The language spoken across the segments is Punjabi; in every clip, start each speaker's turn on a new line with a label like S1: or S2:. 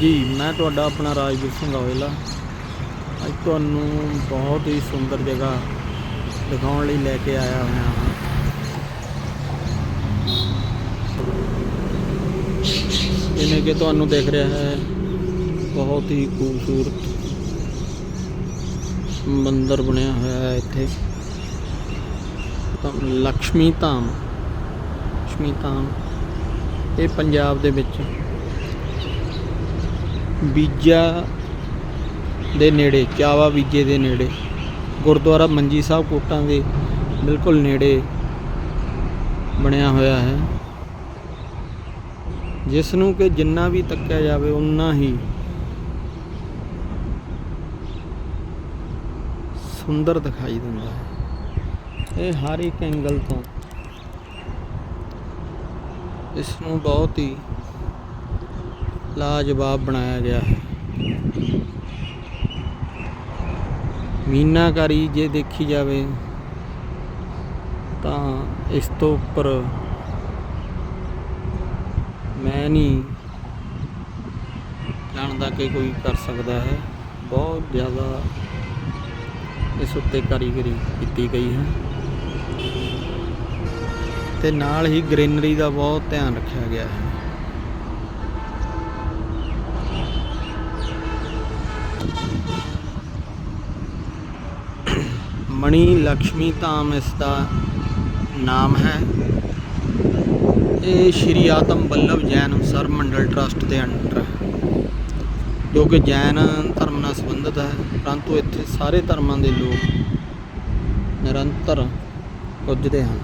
S1: ਜੀ, ਮੈਂ ਤੁਹਾਡਾ ਆਪਣਾ ਰਾਜਵੀਰ ਸਿੰਘ ਔਇਲਾ ਅੱਜ ਤੁਹਾਨੂੰ ਬਹੁਤ ਹੀ ਸੁੰਦਰ ਜਗ੍ਹਾ ਦਿਖਾਉਣ ਲਈ ਲੈ ਕੇ ਆਇਆ ਹੋਇਆ ਹਾਂ। ਜਿਵੇਂ ਕਿ ਤੁਹਾਨੂੰ ਦੇਖ ਰਿਹਾ ਹੈ, ਬਹੁਤ ਹੀ ਖੂਬਸੂਰਤ ਮੰਦਰ ਬਣਿਆ ਹੋਇਆ ਹੈ ਇੱਥੇ। ਤਾਂ ਲక్ష్ਮੀ ਧਾਮ ਲక్ష్ਮੀ ਧਾਮ, ਇਹ ਪੰਜਾਬ ਦੇ ਵਿੱਚ ਬੀਜਾ ਦੇ ਨੇੜੇ, ਚਾਵਾ ਬੀਜੇ ਦੇ ਨੇੜੇ, ਗੁਰਦੁਆਰਾ ਮੰਜੀ ਸਾਹਿਬ ਕੋਟਾਂ ਦੇ ਬਿਲਕੁਲ ਨੇੜੇ ਬਣਿਆ ਹੋਇਆ ਹੈ। ਜਿਸ ਨੂੰ ਕਿ ਜਿੰਨਾ ਵੀ ਤੱਕਿਆ ਜਾਵੇ ਉਨਾ ਹੀ ਸੁੰਦਰ ਦਿਖਾਈ ਦਿੰਦਾ ਹੈ। ਇਹ ਹਰ ਇੱਕ ਐਂਗਲ ਤੋਂ ਇਸ ਨੂੰ ਬਹੁਤ ਹੀ ਲਾਜਵਾਬ ਬਣਾਇਆ ਗਿਆ ਹੈ। ਮੀਨਾਕਾਰੀ ਜੇ ਦੇਖੀ ਜਾਵੇ ਤਾਂ ਇਸ ਤੋਂ ਉੱਪਰ ਮੈਂ ਨਹੀਂ ਜਾਣਦਾ ਕਿ ਕੋਈ ਕਰ ਸਕਦਾ ਹੈ। ਬਹੁਤ ਜ਼ਿਆਦਾ ਇਸ ਉੱਤੇ ਕਾਰੀਗਰੀ ਕੀਤੀ ਗਈ ਹੈ। ਤੇ ਨਾਲ ਹੀ ਗ੍ਰੀਨਰੀ ਦਾ ਬਹੁਤ ਧਿਆਨ ਰੱਖਿਆ ਗਿਆ ਹੈ। ਮਣੀ ਲక్ష్ਮੀ ਧਾਮ ਇਸ ਦਾ ਨਾਮ ਹੈ। ਇਹ ਸ਼੍ਰੀ ਆਤਮ ਬੱਲਭ ਜੈਨ ਸਰ ਮੰਡਲ ਟਰਸਟ ਦੇ ਅੰਡਰ ਹੈ, ਜੋ ਕਿ ਜੈਨ ਧਰਮ ਨਾਲ ਸੰਬੰਧਿਤ ਹੈ, ਪਰੰਤੂ ਇੱਥੇ ਸਾਰੇ ਧਰਮਾਂ ਦੇ ਲੋਕ ਨਿਰੰਤਰ ਪੁੱਜਦੇ ਹਨ।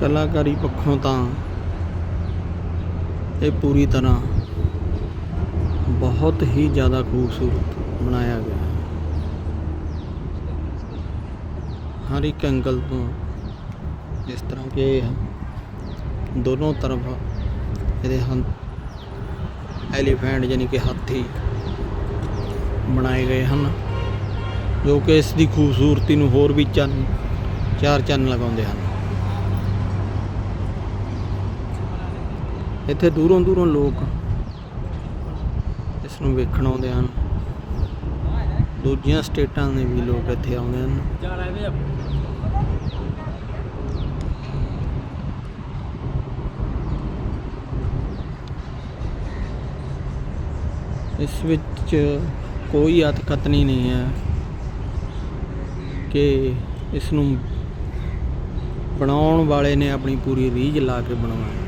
S1: ਕਲਾਕਾਰੀ ਪੱਖੋਂ ਤਾਂ ਇਹ ਪੂਰੀ ਤਰ੍ਹਾਂ ਬਹੁਤ ਹੀ ਜ਼ਿਆਦਾ ਖੂਬਸੂਰਤ ਬਣਾਇਆ ਗਿਆ ਹੈ। ਹਰ ਇੱਕ ਐਂਗਲ ਤੋਂ ਇਸ ਤਰ੍ਹਾਂ ਕਿ ਦੋਨੋਂ ਤਰਫ ਇਹਦੇ ਹਨ ਐਲੀਫੈਂਟ ਯਾਨੀ ਕਿ ਹਾਥੀ ਬਣਾਏ ਗਏ ਹਨ, ਜੋ ਕਿ ਇਸ ਦੀ ਖੂਬਸੂਰਤੀ ਨੂੰ ਹੋਰ ਵੀ ਚੰਨ, ਚਾਰ ਚੰਨ ਲਗਾਉਂਦੇ ਹਨ। ਇੱਥੇ ਦੂਰੋਂ ਦੂਰੋਂ ਲੋਕ ਇਸ ਨੂੰ ਵੇਖਣ ਆਉਂਦੇ ਹਨ। ਦੂਜੀਆਂ ਸਟੇਟਾਂ ਦੇ ਵੀ ਲੋਕ ਇੱਥੇ ਆਉਂਦੇ ਹਨ। ਇਸ ਵਿੱਚ ਕੋਈ ਅਤਕਤਨੀ ਨਹੀਂ ਹੈ ਕਿ ਇਸ ਨੂੰ ਬਣਾਉਣ ਵਾਲੇ ਨੇ ਆਪਣੀ ਪੂਰੀ ਰੀਝ ਲਾ ਕੇ ਬਣਵਾਇਆ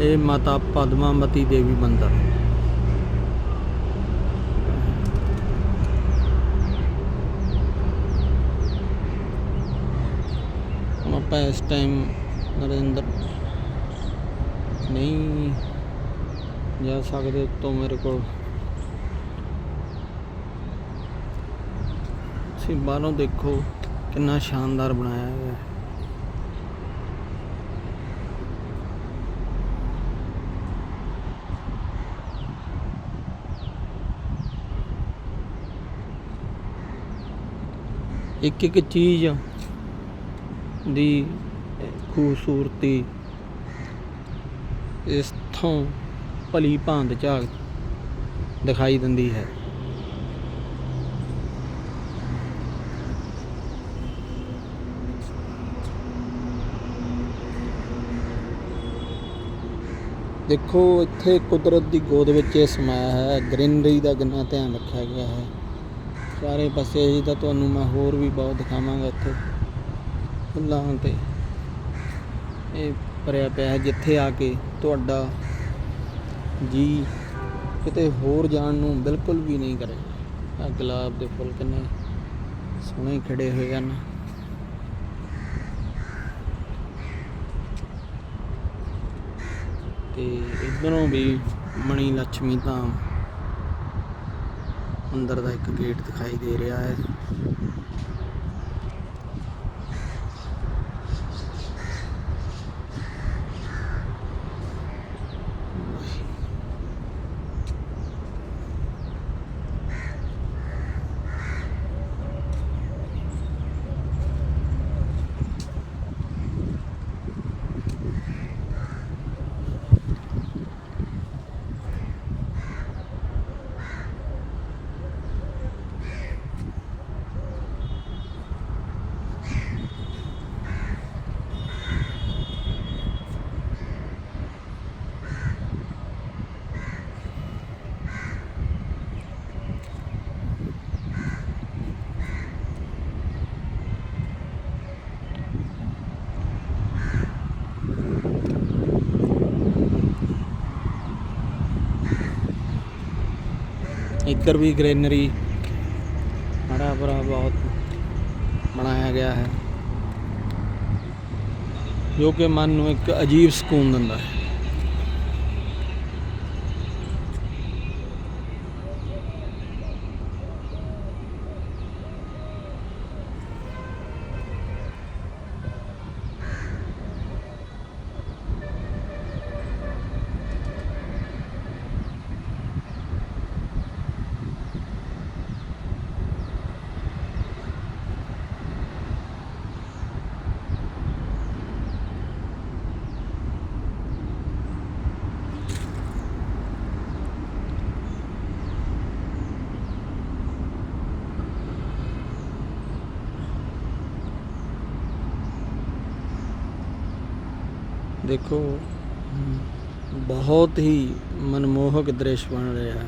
S1: ਇਹ ਮਾਤਾ ਪਦਮਾਵਤੀ ਦੇਵੀ ਮੰਦਿਰ। ਹੁਣ ਆਪਾਂ ਇਸ ਟਾਈਮ ਨਰਿੰਦਰ ਨਹੀਂ ਜਾ ਸਕਦੇ ਤੋਂ ਮੇਰੇ ਕੋਲ। ਤੁਸੀਂ ਬਾਹਰੋਂ ਦੇਖੋ ਕਿੰਨਾ ਸ਼ਾਨਦਾਰ ਬਣਾਇਆ ਹੋਇਆ ਹੈ। ਇੱਕ ਇੱਕ ਚੀਜ਼ ਦੀ ਖੂਬਸੂਰਤੀ ਇਸ ਤੋਂ ਭਲੀ ਭਾਂਤ ਝਾਕ ਦਿਖਾਈ ਦਿੰਦੀ ਹੈ। ਦੇਖੋ, ਇੱਥੇ ਕੁਦਰਤ ਦੀ ਗੋਦ ਵਿੱਚ ਇਹ ਸਮਾਇਆ ਹੈ। ਗ੍ਰੀਨਰੀ ਦਾ ਕਿੰਨਾ ਧਿਆਨ ਰੱਖਿਆ ਗਿਆ ਹੈ। ਸਾਰੇ ਪਾਸੇ ਜੀ ਤਾਂ ਤੁਹਾਨੂੰ ਮੈਂ ਹੋਰ ਵੀ ਬਹੁਤ ਦਿਖਾਵਾਂਗਾ ਇੱਥੇ। ਫੁੱਲਾਂ ਤੇ। ਇਹ ਭਰਿਆ ਪਿਆ ਹੈ ਜਿੱਥੇ ਆ ਕੇ ਤੁਹਾਡਾ ਜੀ ਕਿਤੇ ਹੋਰ ਜਾਣ ਨੂੰ ਬਿਲਕੁਲ ਵੀ ਨਹੀਂ ਕਰੇ। ਆ ਗੁਲਾਬ ਦੇ ਫੁੱਲ ਕਿੰਨੇ ਸੋਹਣੇ ਖਿੜੇ ਹੋਏ ਹਨ। ਤੇ ਇਧਰੋਂ ਵੀ ਮਣੀ ਲక్ష్ਮੀ ਧਾਮ ਅੰਦਰ ਦਾ ਇੱਕ ਗੇਟ ਦਿਖਾਈ ਦੇ ਰਿਹਾ ਹੈ। ਇੱਧਰ ਵੀ ਗ੍ਰੀਨਰੀ। ਹਰਾ ਭਰਾ ਬਹੁਤ ਬਣਾਇਆ ਗਿਆ ਹੈ। ਜੋ ਕਿ ਮਨ ਨੂੰ ਇੱਕ ਅਜੀਬ ਸਕੂਨ ਦਿੰਦਾ ਹੈ। ਦੇਖੋ ਬਹੁਤ ਹੀ ਮਨਮੋਹਕ ਦ੍ਰਿਸ਼ ਬਣ ਰਿਹਾ ਹੈ।